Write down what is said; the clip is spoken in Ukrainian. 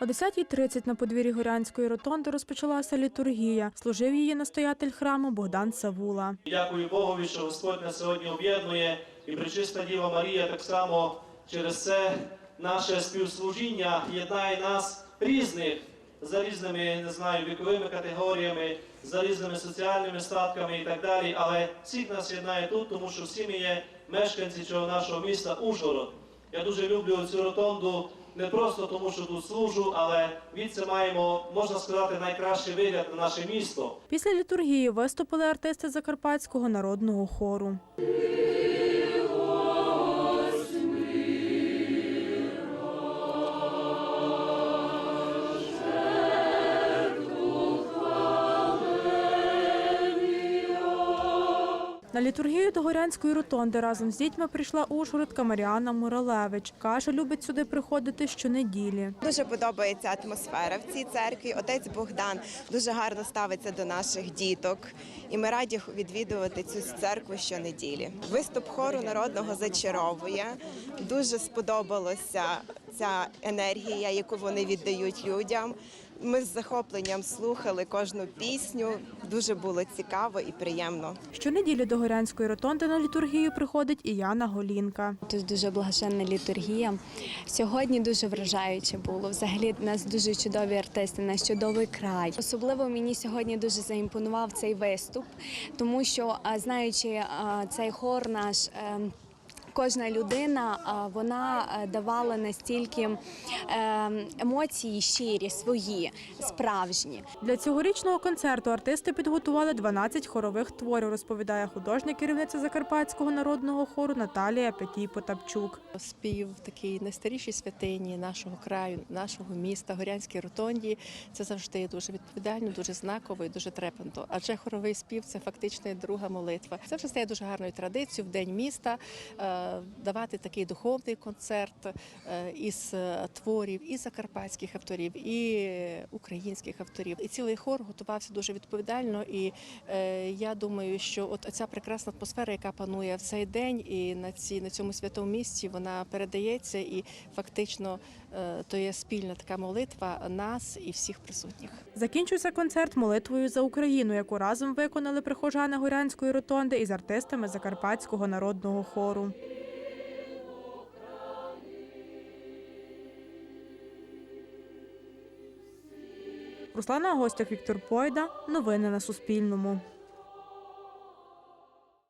О 10.30 на подвір'ї Горянської ротонди розпочалася літургія. Служив її настоятель храму Богдан Савула. Дякую Богові, що Господь нас сьогодні об'єднує і пречиста Діва Марія так само через це наше співслужіння єднає нас різних за різними, не знаю, віковими категоріями, за різними соціальними статками і так далі. Але всіх нас єднає тут, тому що всі ми є мешканці цього нашого міста Ужгород. Я дуже люблю цю ротонду не просто тому, що тут служу, але від це маємо, можна сказати, найкращий вигляд на наше місто. Після літургії виступили артисти Закарпатського народного хору. На літургію до Горянської ротонди разом з дітьми прийшла ужгородка Маріана Муралевич. Каже, любить сюди приходити щонеділі. Дуже подобається атмосфера в цій церкві. Отець Богдан дуже гарно ставиться до наших діток, і ми раді відвідувати цю церкву щонеділі. Виступ хору народного зачаровує. Дуже сподобалася ця енергія, яку вони віддають людям. Ми з захопленням слухали кожну пісню. Дуже було цікаво і приємно. Щонеділі до Горянської ротонди на літургію приходить і Яна Голінка. Тут дуже благословенна літургія. Сьогодні дуже вражаюче було. Взагалі у нас дуже чудові артисти, наш чудовий край. Особливо мені сьогодні дуже заімпонував цей виступ, тому що знаючи цей хор наш. Кожна людина вона е, давала настільки ем, емоції щирі, свої, справжні. Для цьогорічного концерту артисти підготували 12 хорових творів, розповідає художня керівниця Закарпатського народного хору Наталія Петій Потапчук. Спів в такій найстарішій святині нашого краю, нашого міста, Горянській ротонді. Це завжди дуже відповідально, дуже знаково і дуже трепетно. Адже хоровий спів це фактично друга молитва. Це вже стає дуже гарною традицією в день міста е, давати такий духовний концерт е, із е, творів і закарпатських авторів, і українських авторів. І цілий хор готувався дуже відповідально. І е, я думаю, що от ця прекрасна атмосфера, яка панує в цей день, і на ці на цьому святому місці, вона передається, і фактично то є спільна така молитва нас і всіх присутніх. Закінчився концерт молитвою за Україну, яку разом виконали прихожани Горянської ротонди із артистами Закарпатського народного хору. Руслана Гостях, Віктор Пойда. Новини на Суспільному.